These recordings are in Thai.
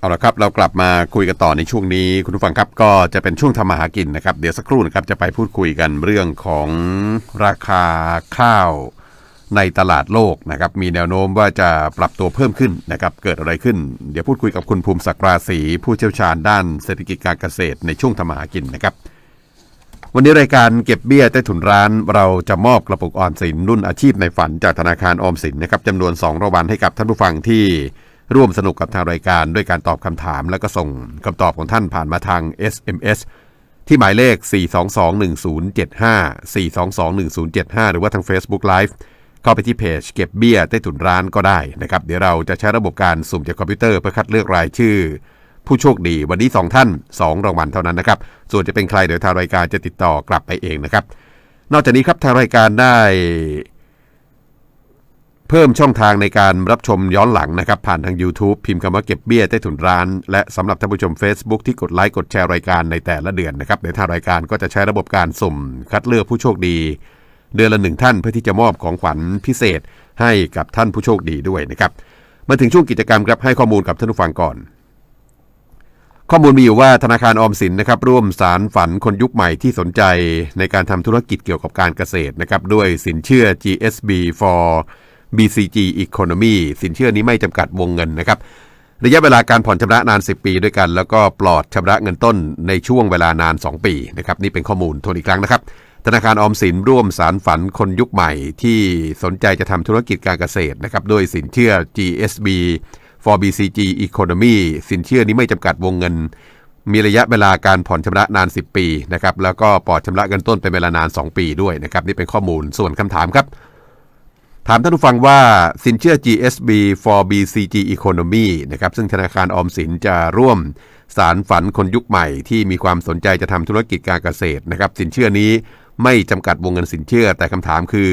เอาละครับ เรากลับมาคุยกันต่อในช่วงนี้ คุณผู้ฟังครับก็จะเป็นช่วงทำมาหากินนะครับ เดี๋ยวสักครู่นะครับจะไปพูดคุยกันเรื่องของราคาข้าวในตลาดโลกนะครับมีแนวโน้มว่าจะปรับตัวเพิ่มขึ้นนะครับเกิดอะไรขึ้น เดี๋ยวพูดคุยกับคุณภูมิศักดิ์ราศีผู้เชี่ยวชาญด้านเศรษฐกิจการเกษตรในช่วงทำมาหากินนะครับ วันนี้รายการเก็บเบี้ยใต้ถุนร้าน เราจะมอบกระปุกออมสินรุ่นอาชีพในฝันจากธนาคารออมสินนะครับจำนวน2รางวัลให้กับท่านผู้ฟังที่ ร่วมสนุกกับทางรายการด้วยการตอบคำถาม แล้วก็ส่งคำตอบของท่านผ่านมาทาง SMS ที่หมายเลข 4221075 4221075 หรือว่าทาง Facebook Live เข้าไปที่เพจเก็บเบี้ยใต้ถุนร้านก็ได้นะครับ เดี๋ยวเราจะใช้ระบบการสุ่มจากคอมพิวเตอร์เพื่อคัดเลือกรายชื่อ ผู้โชคดีวันนี้ 2 ท่าน 2 รางวัลเท่านั้นนะครับ ส่วนจะเป็นใครเดี๋ยวทางรายการจะติดต่อกลับไปเองนะครับ นอกจากนี้ครับทางรายการได้ เพิ่มช่องทางในการรับชมย้อนหลังนะครับ ผ่านทาง YouTube พิมพ์คำว่าเก็บเบี้ยใต้ถุนร้าน และสำหรับท่านผู้ชม Facebook ที่กดไลค์กดแชร์รายการในแต่ละเดือนนะครับเดี๋ยวทางรายการก็จะใช้ระบบการสุ่ม คัดเลือกผู้โชคดี เดือนละหนึ่งท่านเพื่อที่จะมอบของขวัญพิเศษให้กับท่านผู้โชคดีด้วยนะครับมาถึงช่วงกิจกรรมครับให้ข้อมูลกับท่านผู้ฟังก่อน ข้อมูลมีอยู่ว่าธนาคารออมสินนะครับร่วมสารฝันคนยุคใหม่ที่สนใจในการทำธุรกิจเกี่ยวกับการเกษตรนะครับด้วยสินเชื่อ GSB for BCG Economy สินเชื่อนี้ไม่จำกัดวงเงินนะครับระยะเวลาการผ่อนชำระนาน 10 ปีด้วยกัน แล้วก็ปลอดชำระเงินต้นในช่วงเวลานาน 2 ปีนะครับนี่เป็นข้อมูลทวนอีกครั้งนะครับธนาคารออมสินร่วมสารฝันคนยุคใหม่ที่สนใจจะทำธุรกิจการเกษตรนะครับโดยสินเชื่อ GSB for BCG Economy สินเชื่อนี้ไม่จำกัดวงเงิน มีระยะเวลาการผ่อนชำระนาน 10 ปีนะครับแล้วก็ปลอดชำระเงินต้นเป็นเวลานาน 2 ปีด้วยนะครับนี่เป็นข้อมูลส่วนคำถามครับ ถามท่านผู้ฟังว่าสินเชื่อ GSB for BCG Economy นะครับซึ่งธนาคารออมสินจะร่วมสารฝันคนยุคใหม่ที่มีความสนใจจะทำธุรกิจการเกษตรนะครับสินเชื่อนี้ไม่จำกัดวงเงินสินเชื่อ แต่คำถามคือ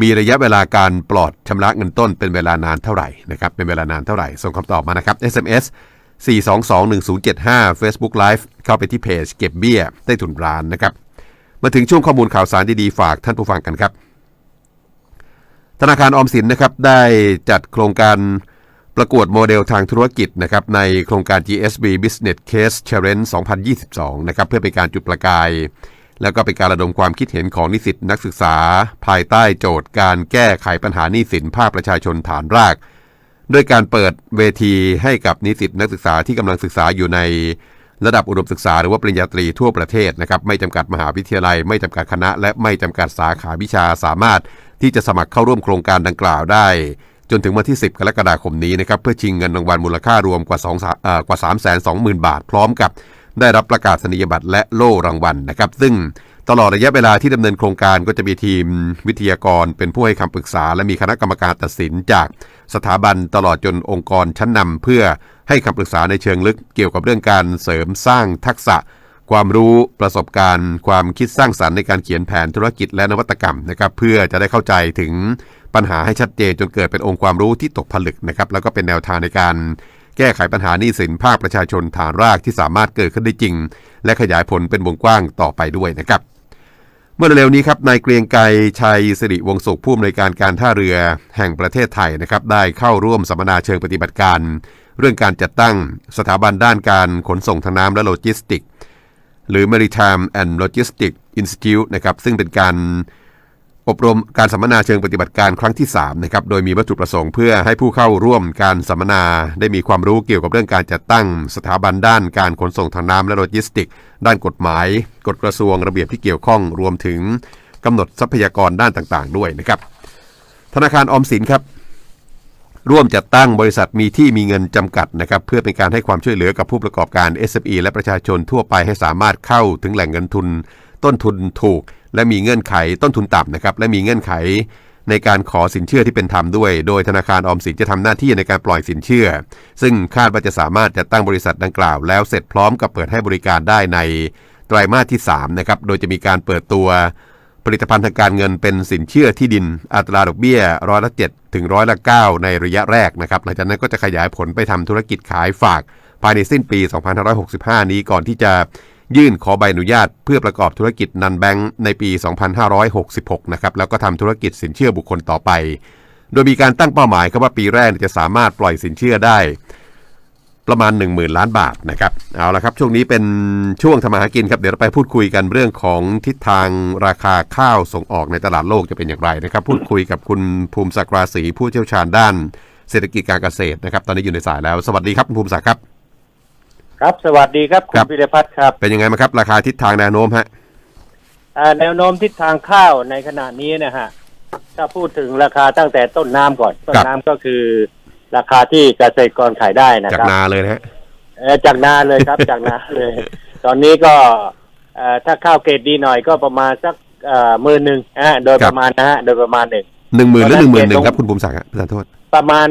มีระยะเวลาการปลอดชำระเงินต้นเป็นเวลานานเท่าไหร่นะครับเป็นเวลานานเท่าไหร่ ส่งคำตอบมานะครับ SMS 4221075 Facebook Live เข้าไปที่เพจเก็บเบี้ยใต้ถุนร้านนะครับมาถึงช่วงข้อมูลข่าวสารดีๆฝากท่านผู้ฟังกันครับ ธนาคารออมสินนะครับได้จัดโครงการประกวดโมเดลทางธุรกิจนะครับในโครงการ GSB Business Case Challenge 2022 นะครับเพื่อเป็นการจุดประกาย แล้วก็เป็นการระดมความคิดเห็นของนิสิตนักศึกษา ภายใต้โจทย์การแก้ไขปัญหาหนี้สินภาคประชาชนฐานราก ด้วยการเปิดเวทีให้กับนิสิตนักศึกษาที่กำลังศึกษาอยู่ในระดับอุดมศึกษาหรือว่าปริญญาตรีทั่วประเทศนะครับไม่จำกัดมหาวิทยาลัย ไม่จำกัดคณะ และไม่จำกัดสาขาวิชาสามารถ ที่จะสมัครเข้าร่วมโครงการดังกล่าวได้ จนถึงวันที่ 10 กรกฎาคมนี้นะครับเพื่อชิงเงินรางวัลมูลค่ารวมกว่า2เอ่อกว่า 3 2 0 0 0 0 บาท พร้อมกับได้รับประกาศนียบัตรและโล่รางวัลนะครับ ซึ่งตลอดระยะเวลาที่ดำเนินโครงการก็จะมีทีมวิทยากรเป็นผู้ให้คำปรึกษา และมีคณะกรรมการตัดสินจากสถาบันตลอดจนองค์กรชั้นนำเพื่อให้คำปรึกษาในเชิงลึกเกี่ยวกับเรื่องการเสริมสร้างทักษะ ความรู้ประสบการณ์ ความคิดสร้างสารรค์ในการเขียนแผนธุรกิจและนวัตกรรมนะครับเพื่อจะได้เข้าใจถึงปัญหาให้ชัดเจนจนเกิดเป็นองค์ความรู้ที่ตกผลึกนะครับแล้วก็เป็นแนวทางในการแก้ไขปัญหานี้สินภาคประชาชนฐานรากที่สามารถเกิดขึ้นได้จริง และขยายผลเป็นวงกว้างต่อไปด้วยนะครับเมื่อเร็วนี้ครับนายเกรียงไกรชัยสิริวงศ์สุขผู้อำนวยการการท่าเรือแห่งประเทศไทยนะครับได้เข้าร่วมสัมมนาเชิงปฏิบัติการ เรื่องการจัดตั้งสถาบันด้านการขนส่งทางน้ำและโลจิสติก หรือ Maritime and Logistics Institute นะครับซึ่งเป็นการอบรมการสัมมนาเชิงปฏิบัติการครั้งที่3นะครับโดยมีวัตถุประสงค์เพื่อให้ผู้เข้าร่วมการสัมมนาได้มีความรู้เกี่ยวกับเรื่องการจัดตั้งสถาบันด้านการขนส่งทางน้ำและโลจิสติก ด้านกฎหมาย กฎกระทรวงระเบียบที่เกี่ยวข้องรวมถึงกำหนดทรัพยากรด้านต่างๆ ด้วยนะครับธนาคารออมสินครับ ร่วมจัดตั้งบริษัทมีที่มีเงินจำกัดนะครับเพื่อเป็นการให้ความช่วยเหลือกับผู้ประกอบการ SME และประชาชนทั่วไปให้สามารถเข้าถึงแหล่งเงินทุน ต้นทุนถูก และมีเงื่อนไขต้นทุนต่ำนะครับและมีเงื่อนไข ในการขอสินเชื่อที่เป็นธรรมด้วย โดยธนาคารออมสินจะทำหน้าที่ในการปล่อยสินเชื่อ ซึ่งคาดว่าจะสามารถจัดตั้งบริษัทดังกล่าว แล้วเสร็จพร้อมกับเปิดให้บริการได้ในไตรมาสที่3นะครับโดยจะมีการเปิดตัว ผลิตภัณฑ์ทางการเงินเป็นสินเชื่อที่ดินอัตราดอกเบี้ยร้อยละ7ถึงร้อยละ9ในระยะแรกนะครับหลังจากนั้นก็จะขยายผลไปทำธุรกิจขายฝาก ภายในสิ้นปี 2565 นี้ก่อนที่จะยื่นขอใบอนุญาตเพื่อประกอบธุรกิจนันแบงค์ในปี 2566 นะครับ แล้วก็ทำธุรกิจสินเชื่อบุคคลต่อไป โดยมีการตั้งเป้าหมายครับว่าปีแรกจะสามารถปล่อยสินเชื่อได้ ประมาณ 1 0,000 ล้านบาทนะครับเอาละครับช่วงนี้เป็นช่วงทำมาหากินครับเดี๋ยวเราไปพูดคุยกันเรื่องของทิศทางราคาข้าวส่งออกในตลาดโลกจะเป็นอย่างไรนะครับ พูดคุยกับคุณภูมิศักดิ์ราศีผู้เชี่ยวชาญด้านเศรษฐกิจการเกษตรนะครับ ตอนนี้อยู่ในสายแล้ว สวัสดีครับคุณภูมิศักดิ์ครับ ครับ สวัสดีครับคุครัณบ พิรพัฒน์ครับเป็นยังไงมางครับ ราคาทิศทางแนวโน้มฮะอ่าแนวโน้มทิศทางข้าวในขณะนี้นะฮะถ้าพูดถึงราคาตั้งแต่ต้นน้ำก่อน ต้นน้ำก็คือ ราคาที่เกษตรกรขายได้นะจากครับนาเลยนะฮะ เอ่อจากนาเลยครับ จากนาเลย ตอนนี้ก็เอ่อถ้าข้าวเกรดดีหน่อยก็ประมาณสักหมื่นหนึ่งอ่าโดยครัปบระมาณนะฮะโดยประมาณหนึ่ง หนึ่งหมื่นหรือหนึ่งหมื่นหนึ่งตอนนั้นครับคุณภูมิศักดิ์ฮะประธานโทษประมาณ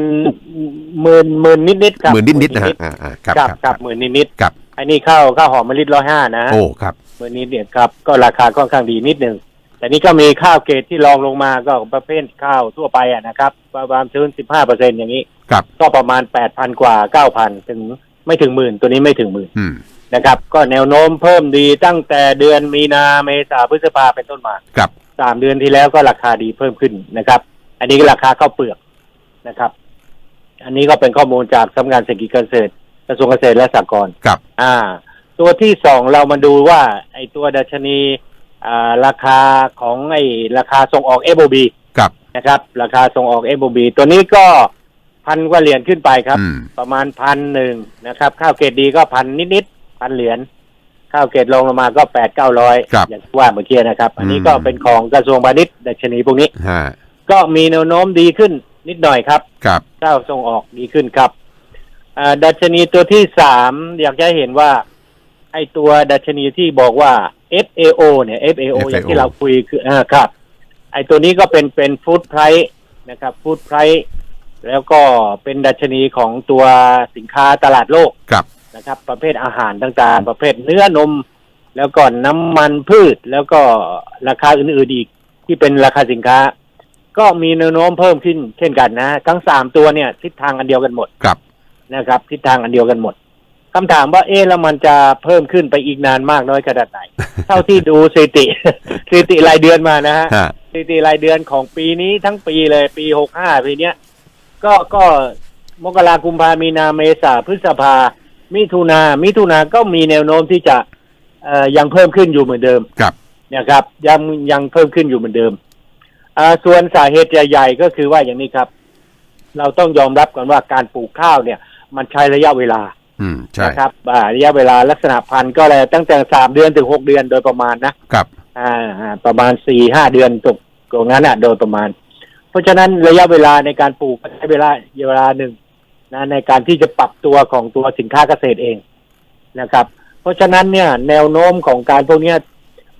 หมื่นหมื่นนิดนิดๆครับหมื่นนิดๆนะฮะอ่าอ่าครับครับครับครับหมื่นนิดนิดครับๆอันนี้ข้าวข้าวหอมมะลิร้อยห้านะฮะโอ้ครับเมื่อนี้เนี่ยครับก็ราคาค่อนข้างดีนิดหนึ่งแต่นี่ก็มีข้าวเกรดที่รองลงมาก็ประเภทข้าวทั่วไปอะนะครับ ประมาณชื้นสิบห้าเปอร์เซ็นอย่างนี้ ครับก็ประมาณแปดพันกว่าเก้าพันถึงไม่ถึงหมื่นตัวนี้ไม่ถึงหมื่นอืมนะครับ ก็แนวโน้มเพิ่มดีตั้งแต่เดือนมีนาเมษาพฤษภาเป็นต้นมาครับสามเดือนที่แล้วก็ราคาดีเพิ่มขึ้นนะครับ อันนี้ก็ราคาข้าวเปลือกนะครับ อันนี้ก็เป็นข้อมูลจากสำนักงานเศรษฐกิจเกษตรกระทรวงเกษตรและสหกรณ์ครับ อ่า ตัวที่สองเรามาดูว่า ไอ้ตัวดัชนีอ่าราคาของไอ้ราคาส่งออก FOB ครับนะครับ ราคาส่งออก FOB ตัวนี้ก็ พันกว่าเหรียญขึ้นไปครับอืมประมาณพันหนึ่งนะครับ ข้าวเกรดดีก็พันนิดๆพันเหรียญข้าวเกรดลงลงมาก็แปดเก้าร้อยครับอย่างที่ว่าเมื่อกี้นะครับ อันนี้อืมก็เป็นของกระทรวงพาณิชย์ดัชนีพวกนี้ฮะก็มีแนวโน้มดีขึ้นนิดหน่อยครับครับข้าวส่งออกดีขึ้นครับอ่าดัชนีตัวที่สามอยากจะให้เห็นว่า ไอตัวดัชนีที่บอกว่า FAO เนี่ย FAO อย่างที่เราคุยคืออ่าครับ ไอตัวนี้ก็เป็นเป็นฟู้ดไพรส์นะครับฟู้ดไพรส์ แล้วก็เป็นดัชนีของตัวสินค้าตลาดโลกครับนะครับ ประเภทอาหารต่างๆ ประเภทเนื้อนม แล้วก็น้ำมันพืช แล้วก็ราคาอื่นๆอีกที่เป็นราคาสินค้า ก็มีแนวโน้มเพิ่มขึ้นเช่นกันนะ ทั้งสามตัวเนี่ย ทิศทางอันเดียวกันหมดครับนะครับ ทิศทางอันเดียวกันหมดคำถามว่าเอ๊ะแล้วมันจะเพิ่มขึ้นไปอีกนานมากน้อยขนาดไหน เท่าที่ดูสถิติสถิติรายเดือนมานะฮะฮะสถิติรายเดือนของปีนี้ทั้งปีเลยปีหกห้าปีเนี้ย ก็ก็มกรากุมภามีนาเมษาพฤษภา มิถุนามิถุนาก็มีแนวโน้มที่จะเอ่อยังเพิ่มขึ้นอยู่เหมือนเดิมครับนะครับ ยังยังเพิ่มขึ้นอยู่เหมือนเดิมอ่าส่วนสาเหตุใหญ่ๆก็คือว่าอย่างนี้ครับ เราต้องยอมรับก่อนว่าการปลูกข้าวเนี่ย มันใช้ระยะเวลา อืมใช่นะครับอ่าระยะเวลาลักษณะพันธุ์ก็เลยตั้งแต่สามเดือนถึงหกเดือนโดยประมาณนะครับ อ่าอ่าประมาณสี่ห้าเดือนตกตรงนั้นอะโดยประมาณ เพราะฉะนั้นระยะเวลาในการปลูกใช้เวลาเวลาหนึ่งนะในการที่จะปรับตัวของตัวสินค้าเกษตรเองนะครับ เพราะฉะนั้นเนี่ยแนวโน้มของการพวกเนี้ย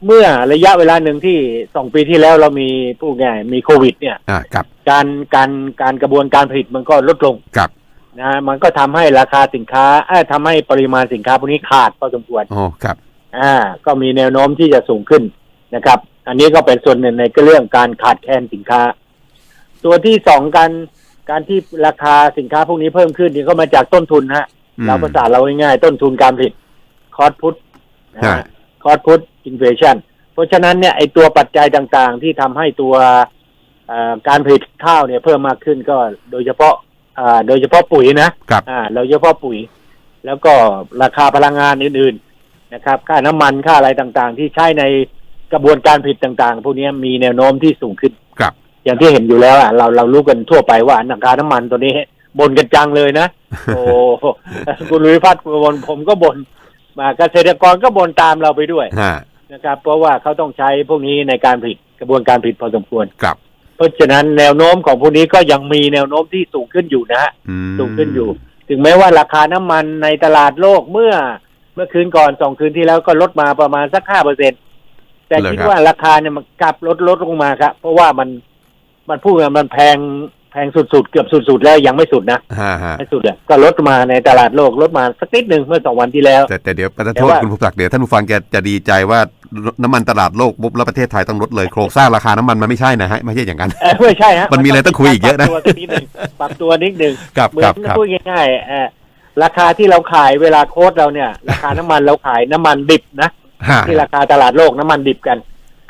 เมื่อระยะเวลาหนึ่งที่สองปีที่แล้วเรามีพูดง่ายมีโควิด เนี่ยอ่าครับการการการกระบวนการผลิตมันก็ลดลงครับนะมันก็ทำให้ราคาสินค้าเอ้ยทำให้ปริมาณสินค้าพวกนี้ขาดพอสมควรโอ้ครับ อ่า ก็มีแนวโน้มที่จะสูงขึ้นนะครับ อันนี้ก็เป็นส่วนหนึ่งในเรื่องการขาดแคลนสินค้า ตัวที่สองการการที่ราคาสินค้าพวกนี้เพิ่มขึ้นนี่ก็มาจากต้นทุนฮะอืมเราภาษาเราง่ายๆต้นทุนการผลิตคอสพุทฮะคอสพุทอินเฟชันเพราะฉะนั้นเนี่ยไอตัวปัจจัยต่างๆ ที่ทำให้ตัวเอ่อการผลิตข้าวเนี่ยเพิ่มมากขึ้นก็โดยเฉพาะอ่าโดยเฉพาะปุ๋ยนะครับอ่าโดยเฉพาะปุ๋ย แล้วก็ราคาพลังงานอื่นๆนะครับ ค่าน้ำมันค่าอะไรต่างๆ ที่ใช้ในกระบวนการผลิตต่างๆ พวกนี้มีแนวโน้มที่สูงขึ้นครับ อย่างที่เห็นอยู่แล้วอะเราเรารู้กันทั่วไปว่าราคาน้ำมันตัวนี้บนกันจังเลยนะ โอ้คุณลุยพัฒน์บนผมก็บนมาเกษตรกรก็บนตามเราไปด้วยฮะนะครับ เพราะว่าเขาต้องใช้พวกนี้ในการผลิตกระบวนการผลิตพอสมควรครับ เพราะฉะนั้นแนวโน้มของพวกนี้ก็ยังมีแนวโน้มที่สูงขึ้นอยู่นะฮะอืมสูงขึ้นอยู่ ถึงแม้ว่าราคาน้ำมันในตลาดโลกเมื่อ เมื่อคืนก่อนสองคืนที่แล้วก็ลดมาประมาณสักห้าเปอร์เซ็นแต่คิดว่าราคาเนี่ยมันกลับลดลดลงมาครับเพราะว่ามัน มันพูดว่ามันแพงแพงสุดๆ เกือบสุดๆ แล้วยังไม่สุดนะฮะฮะไม่สุดอะก็ลดมาในตลาดโลกลดมาสักนิดหนึ่งเมื่อสองวันที่แล้ว แต่แต่เดี๋ยวประธานแต่โทษว่าคุณภูมิศักดิ์เดี๋ยวท่านผู้ฟังแกจะดีใจว่าน้ำมันตลาดโลกปุ๊บแล้วประเทศไทยต้องลดเลยโครงสร้างราคาน้ำมันมันไม่ใช่นะฮะไม่ใช่อย่างนั้นเอ่อไม่ใช่ฮะมันมีอะไรต้องคุยอีกเยอะนะปรับตัวสักนิดหนึ่งปรับตัวนิดหนึ่งครับเหมืคอรับนครับพูดง่ายๆเอ่อราคาที่เราขายเวลาโค้ดเราเนี่ย ราคาน้ำมันเราขายน้ำมันดิบนะฮะที่ราคาตลาดโลกน้ำมันดิบกัน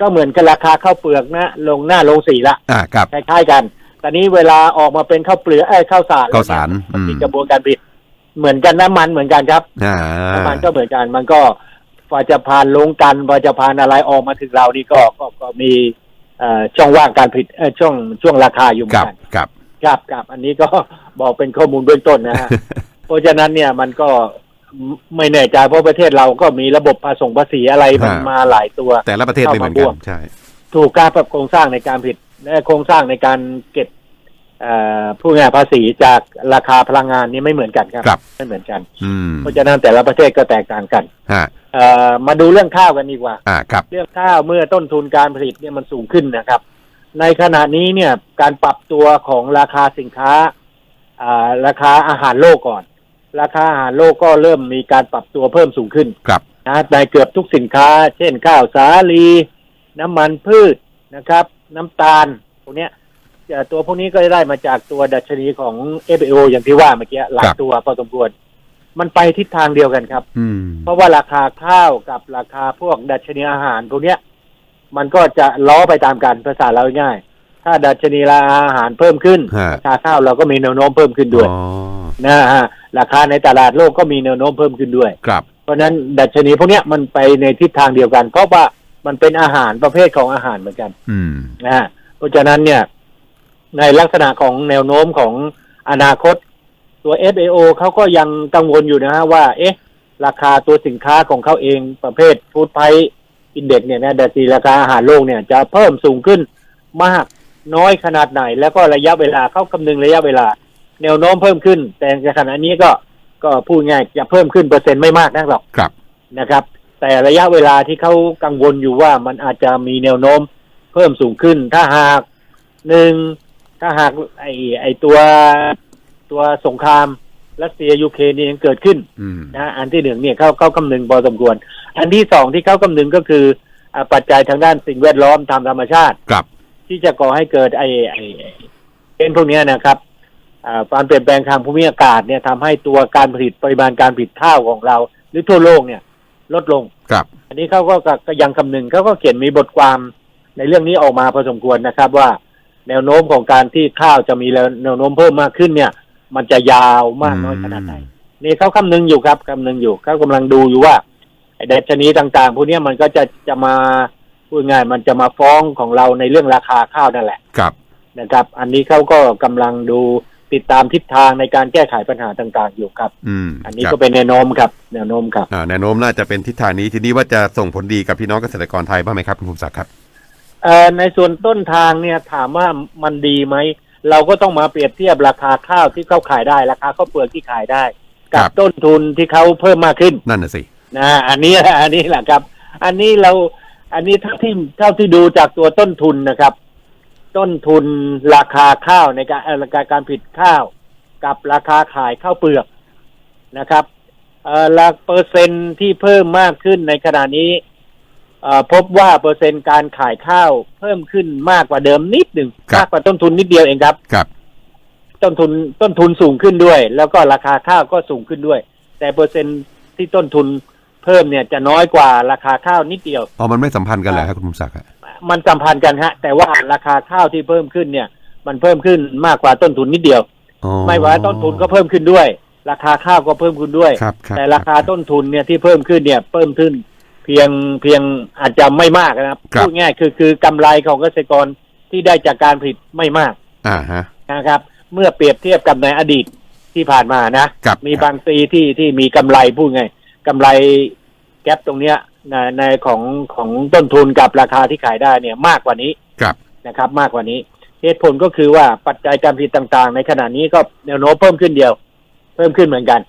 ก็เหมือนกับราคาข้าวเปลือกนะลงหน้าลงสีละอ่าครับคล้ายๆกันตอนนี้เวลาออกมาเป็นข้าวเปลือกเอ้ยข้าวสารข้าวสารมันมีอืมกระบวนการผลิตเหมือนกันน้ำมันเหมือนกันครับอ่าน้ำมันก็เหมือนกันมันก็พอจะผ่านลงกันพอจะผ่านอะไรออกมาถึงเรานี่ก็ก็ก็มีเอ่อช่องว่างการผลิตเอ่อช่วงช่วงราคาอยู่เหมือกับนกันกับครับครับอันนี้ก็บอกเป็นข้อมูลเบื้องต้นนะฮะเพราะฉะนั้นเนี่ยมันก็ ไม่แน่ใจเพราะประเทศเราก็มีระบบภาษงภาษีอะไรมันมาหลายตัว แต่ละประเทศไม่เหมือนกันใช่ ถูกการปรับโครงสร้างในการผลิตและโครงสร้างในการเก็บเอ่อผู้ง่ายภาษีจากราคาพลังงานนี่ไม่เหมือนกันครับครับไม่เหมือนกันอืมเพราะฉะนั้นแต่ละประเทศก็แตกต่างกันฮะเอ่อมาดูเรื่องข้าวกันดีกว่าอ่าครับเรื่องข้าวเมื่อต้นทุนการผลิตเนี่ยมันสูงขึ้นนะครับ ในขณะนี้เนี่ยการปรับตัวของราคาสินค้าอ่าราคาอาหารโลกก่อน ราคาอาหารโลกก็เริ่มมีการปรับตัวเพิ่มสูงขึ้นครับนะในเกือบทุกสินค้า เช่นข้าวสาลี น้ำมันพืชนะครับ น้ำตาลพวกเนี้ยเอ่อตัวพวกนี้ก็ได้มาจากตัวดัชนีของ FAO อย่างที่ว่าเมื่อกี้หลายตัวพอสมควรมันไปทิศทางเดียวกันครับ อืมเพราะว่าราคาข้าวกับราคาพวกดัชนีอาหารพวกเนี้ย มันก็จะล้อไปตามกันภาษาเราง่ายๆถ้าดัชนีราคาอาหารเพิ่มขึ้นฮะราคาข้าวเราก็มีแนวโน้มเพิ่มขึ้นด้วยอ๋อ นะฮะราคาในตลาดโลกก็มีแนวโน้มเพิ่มขึ้นด้วย ครับ เพราะฉะนั้นดัชนีพวกเนี้ยมันไปในทิศทางเดียวกัน เพราะว่ามันเป็นอาหารประเภทของอาหารเหมือนกันอืม นะฮะเพราะฉะนั้นเนี่ย ในลักษณะของแนวโน้มของอนาคต ตัว FAO เขาก็ยังกังวลอยู่นะฮะว่า เอ๊ะ ราคาตัวสินค้าของเขาเองประเภทฟู้ดไพรอินเด็กเนี่ยนะดัชนีราคาอาหารโลกเนี่ยจะเพิ่มสูงขึ้นมากน้อยขนาดไหน แล้วก็ระยะเวลาเขาคำนึงระยะเวลา แนวโน้มเพิ่มขึ้น แต่ในขณะนี้ก็ก็พูดง่ายจะเพิ่มขึ้นเปอร์เซ็นต์ไม่มากนักหรอกครับนะครับ แต่ระยะเวลาที่เขากังวลอยู่ว่ามันอาจจะมีแนวโน้มเพิ่มสูงขึ้น ถ้าหากหนึ่งถ้าหากไอไอตัวตัวสงครามรัสเซียยูเครนนี่ยังเกิดขึ้นอืมนะอันที่หนึ่งเนี่ยเขาเขาคำนึงพอสมควร อันที่สองที่เขาคำนึงก็คืออ่าปัจจัยทางด้านสิ่งแวดล้อมตามธรรมชาติครับ ที่จะก่อให้เกิดไอไอไอ้เป็นพวกเนี้ยนะครับ อ่าการเปลี่ยนแปลงทางภูมิอากาศเนี่ยทำให้ตัวการผลิตปริมาณการผลิตข้าวของเรา หรือทั่วโลกเนี่ยลดลงครับ อันนี้เขาก็ก็ก็ยังคำนึงเขาก็เขียนมีบทความในเรื่องนี้ออกมาพอสมควรนะครับว่า แนวโน้มของการที่ข้าวจะมีแนวโน้มเพิ่มมากขึ้นเนี่ย มันจะยาวมากน้อยขนาดไหนนี่เขาคำนึงอยู่ครับคำนึงอยู่เขากำลังดูอยู่ว่าไอ้ดัชนีต่างๆพวกเนี้ยมันก็จะจะมาพูดง่ายมันจะมาฟ้องของเราในเรื่องราคาข้าวนั่นแหละครับนะครับ อันนี้เขาก็กำลังดู ติดตามทิศทางในการแก้ไขปัญหาต่างๆ อยู่ครับอืมอันนี้คก็รับเป็นแนวโน้มครับแนวโน้มครับอ่าแนวโน้มน่าจะเป็นทิศทางนี้ทีนี้ว่าจะส่งผลดีกับพี่น้องเกษตรกรไทยบ้างไหมครับคุณภูมิศักดิ์ครับเอ่อในส่วนต้นทางเนี่ยถามว่ามันดีไหมเราก็ต้องมาเปรียบเทียบราคาข้าวที่เขาขายได้ราคาข้าวเปลือกที่ขายได้ กัครับบต้นทุนที่เขาเพิ่มมากขึ้นนั่นน่ะสินะอันนี้อันนี้แหละครับ อันนี้เราอันนี้เท่าที่เท่าที่ดูจากตัวต้นทุนนะครับ ต้นทุนราคาข้าวในการเอ่อราคาการผลิตข้าว กับราคาขายข้าวเปลือกนะครับเอ่อหลักเปอร์เซ็นต์ที่เพิ่มมากขึ้นในขณะนี้เอ่อพบว่าเปอร์เซ็นต์การขายข้าวเพิ่มขึ้นมากกว่าเดิมนิดหนึ่งครับมากกว่าต้นทุนนิดเดียวเองครับครับ ต้นทุนต้นทุนสูงขึ้นด้วย แล้วก็ราคาข้าวก็สูงขึ้นด้วย แต่เปอร์เซ็นต์ที่ต้นทุนเพิ่มเนี่ยจะน้อยกว่าราคาข้าวนิดเดียวอ๋อมันไม่สัมพันธ์กันเลยครับคุณภูมิศักดิ์อะ มันสัมพันธ์กันฮะ แต่ว่าราคาข้าวที่เพิ่มขึ้นเนี่ย มันเพิ่มขึ้นมากกว่าต้นทุนนิดเดียวอ๋อไม่ว่าต้นทุนก็เพิ่มขึ้นด้วย ราคาข้าวก็เพิ่มขึ้นด้วยครับครับแต่ราคาต้นทุนเนี่ยที่เพิ่มขึ้นเนี่ยเพิ่มขึ้น เพียงเพียงอาจจะไม่มากนะครับครับพูดง่ายคือคือกำไรของเกษตรกรที่ได้จากการผลิตไม่มากอ่าฮะนะครับ เมื่อเปรียบเทียบกับในอดีตที่ผ่านมานะครับมีครับบางปีที่ที่มีกำไรพูดไงกำไร แก๊ปตรงเนี้ยในในของของต้นทุนกับราคาที่ขายได้เนี่ยมากกว่านี้ครับนะครับ มากกว่านี้เหตุผลก็คือว่าปัจจัยการผลิตต่างๆ ในขณะนี้ก็แนวโน้มเพิ่มขึ้นเดียว เพิ่มขึ้นเหมือนกัน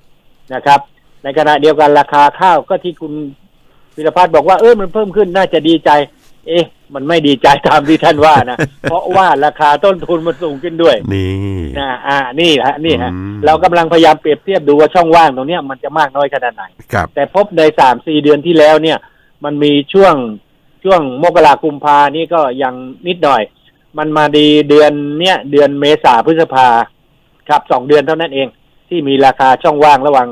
นะครับ ในขณะเดียวกันราคาข้าวก็ที่คุณพิรพัฒน์บอกว่าเออมันเพิ่มขึ้นน่าจะดีใจ เอ๊ะ มันไม่ดีใจตามที่ท่านว่านะ เพราะว่าราคาต้นทุนมันสูงขึ้นด้วย นี่นะอ่านี่ฮะนี่ฮะอืมเรากำลังพยายามเปรียบเทียบดูว่าช่องว่างตรงเนี้ยมันจะมากน้อยขนาดไหนครับแต่พบในสามสี่เดือนที่แล้วเนี่ย มันมีช่วงช่วงมกรากุมภานี่ก็ยังนิดหน่อย มันมาดีเดือนเนี้ยเดือนเมษาพฤษภาครับสองเดือนเท่านั้นเอง ที่มีราคาช่องว่างระหว่าง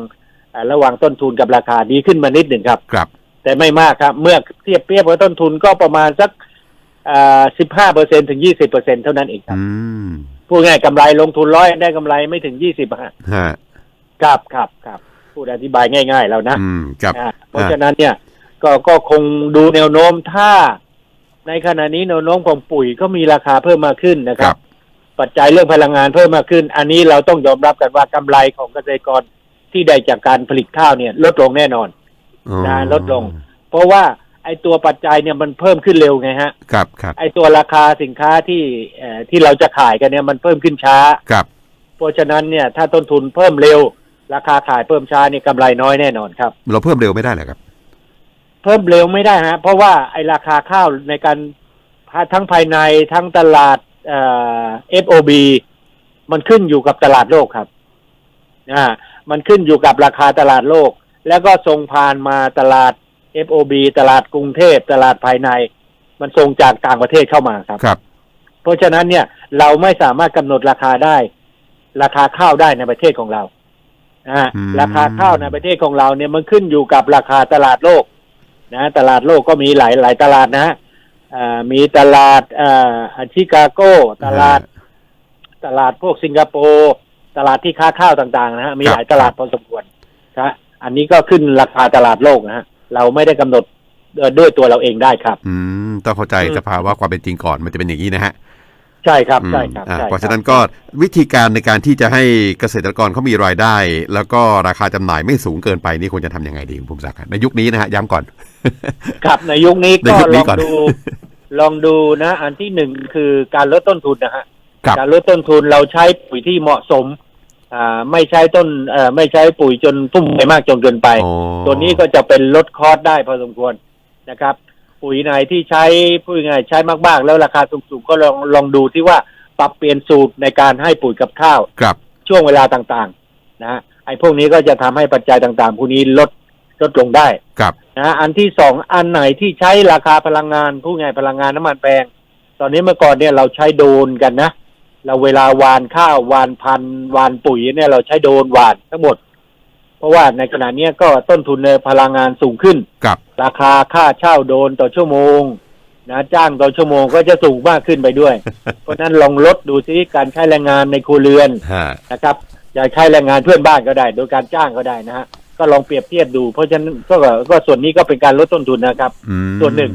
เอ่อระหว่างต้นทุนกับราคาดีขึ้นมานิดหนึ่งครับ ครับ แต่ไม่มากครับ เมื่อเทียบเปรียบกับต้นทุนก็ประมาณสักสิบห้าเปอร์เซ็นถึงยี่สิบเปอร์เซ็นเท่านั้นเองครับอืมพูดง่ายกำไรลงทุนร้อยได้กำไรไม่ถึงยี่สิบฮะฮะครับครับครับพูดอธิบายง่าย ๆ แล้วนะอืมครับอ่าเพราะฉะนั้นเนี่ย ก็ก็คงดูแนวโน้มถ้า ในขณะนี้แนวโน้มของปุ๋ยก็มีราคาเพิ่มมากขึ้นนะคครัรับบปัจจัยเรื่องพลังงานเพิ่มมากขึ้น อันนี้เราต้องยอมรับกันว่ากำไรของเกษตรกรที่ได้จากการผลิตข้าวเนี่ย ลดลงแน่นอนอ๋อ นะลดลง เพราะว่าไอ้ตัวปัจจัยเนี่ยมันเพิ่มขึ้นเร็วไงฮะ ครับครับไอ้ตัวราคาสินค้าที่เอ่อที่เราจะขายกันเนี่ยมันเพิ่มขึ้นช้า ครับ เพราะฉะนั้นเนี่ยถ้าต้นทุนเพิ่มเร็ว ราคาขายเพิ่มช้านี่กำไรน้อยแน่นอนครับ เราเพิ่มเร็วไม่ได้เหรอครับ เพิ่มเร็วไม่ได้ฮะ เพราะว่าไอ้ราคาข้าวในการทั้งภายในทั้งตลาดเอ่อ FOB มันขึ้นอยู่กับตลาดโลกครับอ่ามันขึ้นอยู่กับราคาตลาดโลก แล้วก็ส่งผ่านมาตลาด FOB ตลาดกรุงเทพตลาดภายใน มันส่งจากต่างประเทศเข้ามาครับครับ เพราะฉะนั้นเนี่ยเราไม่สามารถกำหนดราคาได้ ราคาข้าวได้ในประเทศของเราอ่าอืมราคาข้าวในประเทศของเราเนี่ยมันขึ้นอยู่กับราคาตลาดโลก นะ ตลาดโลกก็มีหลายหลายตลาดนะอ่ามีตลาดอ่าชิคาโกตลาด ตลาดพวกสิงคโปร์ตลาดที่ค้าข้าวต่าง ๆ นะฮะมีครับหลายตลาดพอสมควรครับ อันนี้ก็ขึ้นราคาตลาดโลกนะฮะเราไม่ได้กำหนดเอ่อด้วยตัวเราเองได้ครับ อืมต้องเข้าใจอืมสภาวะความเป็นจริงก่อนมันจะเป็นอย่างนี้นะฮะใช่ครับอืมใช่ครับอ่าใช่เพราะคฉะบนั้นก็วิธีการในการที่จะให้เกษตรกรเขามีรายได้ แล้วก็ราคาจำหน่ายไม่สูงเกินไปนี่ควรจะทำยังไงดีคุณภูมิศักดิ์ครับในยุคนี้นะฮะย้ำก่อน ครับในยุคนี้ในก็ยุคนี้ลองก่อนดูลองดูนะ อันที่หนึ่งคือการลดต้นทุนนะฮะครับการลดต้นทุนเราใช้ปุ๋ยที่เหมาะสม อ่าไม่ใช้ต้นเอ่อไม่ใช้ปุ๋ยจนทุ่มไปมากจนเกินไป อ๋อตัวนี้ก็จะเป็นลดคอสได้พอสมควรนะครับ ปุ๋ยไหนที่ใช้ปุ๋ยไงายๆใช้มากๆ แล้วราคาสูงๆก็ลองลองดูที่ว่าปรับเปลี่ยนสูตรในการให้ปุ๋ยกับข้าว ครับ ช่วงเวลาต่างๆนะไอ้พวกนี้ก็จะทำให้ปัจจัยต่างๆพวกนี้ลดลดลงได้ครับ นะอันที่สองอันไหนที่ใช้ราคาพลังงานผู้ไงายพลังงานน้ำมันแพงตอนนี้เมื่อก่อนเนี่ยเราใช้โดรนกันนะ เราเวลาหวานข้าวหวานพันธุ์หวานปุ๋ยเนี่ยเราใช้โดรนหวานทั้งหมด เพราะว่าในขณะเนี้ยก็ต้นทุนในพลังงานสูงขึ้นครับราคาค่าเช่าโดรนต่อชั่วโมงนะจ้างต่อชั่วโมงก็จะสูงมากขึ้นไปด้วย เพราะฉะนั้นลองลดดูซิการใช้แรงงานในครัวเรือนฮะนะครับจะใช้แรงงานเพื่อนบ้านก็ได้ โดยการจ้างก็ได้นะฮะก็ลองเปรียบเทียบดู เพราะฉะนั้นก็ก็ส่วนนี้ก็เป็นการลดต้นทุนนะครับอืมส่วนหนึ่ง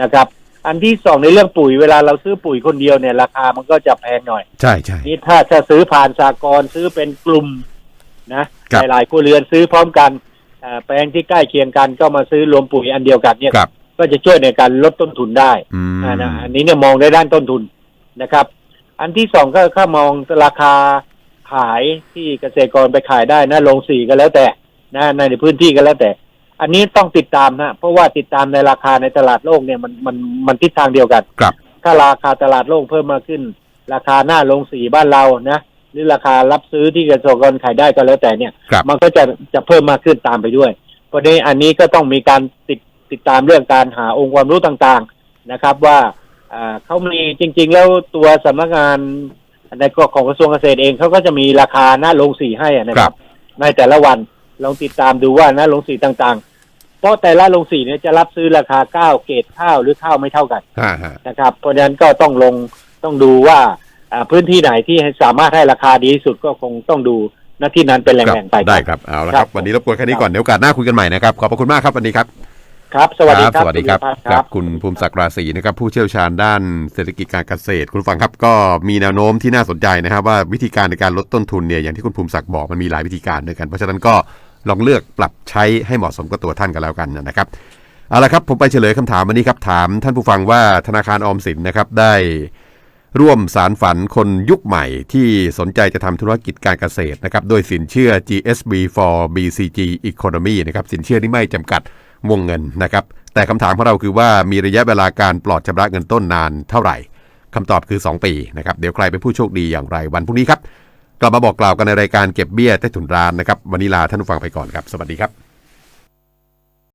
นะครับ อันที่สองในเรื่องปุ๋ยเวลาเราซื้อปุ๋ยคนเดียวเนี่ย ราคามันก็จะแพงหน่อย ใช่ใช่นี่ถ้าจะซื้อผ่านสากลซื้อเป็นกลุ่มนะครับหลายๆครัวเรือนซื้อพร้อมกันอ่าแปลงที่ใกล้เคียงกันก็มาซื้อรวมปุ๋ยอันเดียวกันเนี่ยครับก็จะช่วยในการลดต้นทุนได้อืมอ่านะอันนี้เนี่ยมองได้ด้านต้นทุนนะครับ อันที่สองก็ถ้ามองราคาขายที่เกษตรกรไปขายได้นะลงสีก็แล้วแต่นะในพื้นที่ก็แล้วแต่ อันนี้ต้องติดตามนะเพราะว่าติดตามในราคาในตลาดโลกเนี่ยมันมันมันทิศทางเดียวกันครับ ถ้าราคาตลาดโลกเพิ่มมากขึ้น ราคาหน้าลงสีบ้านเรานะหรือราคารับซื้อที่เกษตรกรขายได้ก็แล้วแต่เนี่ยครับมันก็จะจะเพิ่มมากขึ้นตามไปด้วย เพราะฉะนี้อันนี้ก็ต้องมีการติดติดตามเรื่องการหาองค์ความรู้ต่างๆนะครับ ว่าอ่าเขามีจริง ๆ แล้วตัวสำนักงานในกฎของกระทรวงเกษตรเองเขาก็จะมีราคาหน้าลงสีให้อะนะคครัรับบในแต่ละวันลองติดตามดูว่าหน้าลงสีต่างๆ เพราะแต่ละลงสีเนี่ยจะรับซื้อราคาข้าวเกรดข้าวหรือข้าวไม่เท่ากันฮะฮะนะครับ เพราะฉะนั้นก็ต้องลงต้องดูว่าอ่าพื้นที่ไหนที่ให้สามารถให้ราคาดีที่สุดก็คงต้องดูหน้าที่นั้นเป็นแหครับล่งๆไปได้ครับเอาละคครัรับบวันนี้รบกวนแค่นี้ก่อนเดี๋ยวโอกาสหน้าคุยกันใหม่นะครับขอบพระคุณมากครับวันนี้ครับครับสวัสดีครับสวัสดีครับณวิพัฒน์ครับคุณภูมิศักดิ์ราศีนะครับผู้เชี่ยวชาญด้านเศรษฐกิจการเกษตร คุณผู้ฟังครับก็มีแนวโน้มที่น่าสนใจนะครับว่าวิธีการในการลดต้นทุนเนี่ยอย่างที่คุณภูมิศักดิ์บอกมันมีหลายวิธีการด้วยกันเพราะฉะนั้นก็ ลองเลือกปรับใช้ให้เหมาะสมกับตัวท่านกันแล้วกันนะครับเอาละครับผมไปเฉลยคำถามวันนี้ครับถามท่านผู้ฟังว่าธนาคารออมสินนะครับได้ร่วมสารฝันคนยุคใหม่ที่สนใจจะทำธุรกิจการเกษตรนะครับโดยสินเชื่อ GSB for BCG Economy นะครับสินเชื่อที่ไม่จำกัดวงเงินนะครับแต่คำถามของเราคือว่ามีระยะเวลาการปลอดชำระเงินต้นนานเท่าไหร่คำตอบคือ 2 ปีนะครับเดี๋ยวใครเป็นผู้โชคดีอย่างไรวันพรุ่งนี้ครับ กลับมาบอกกล่าวกันในรายการเก็บเบี้ยใต้ถุนร้านนะครับวันนี้ลาท่านผู้ฟังไปก่อนครับ สวัสดีครับ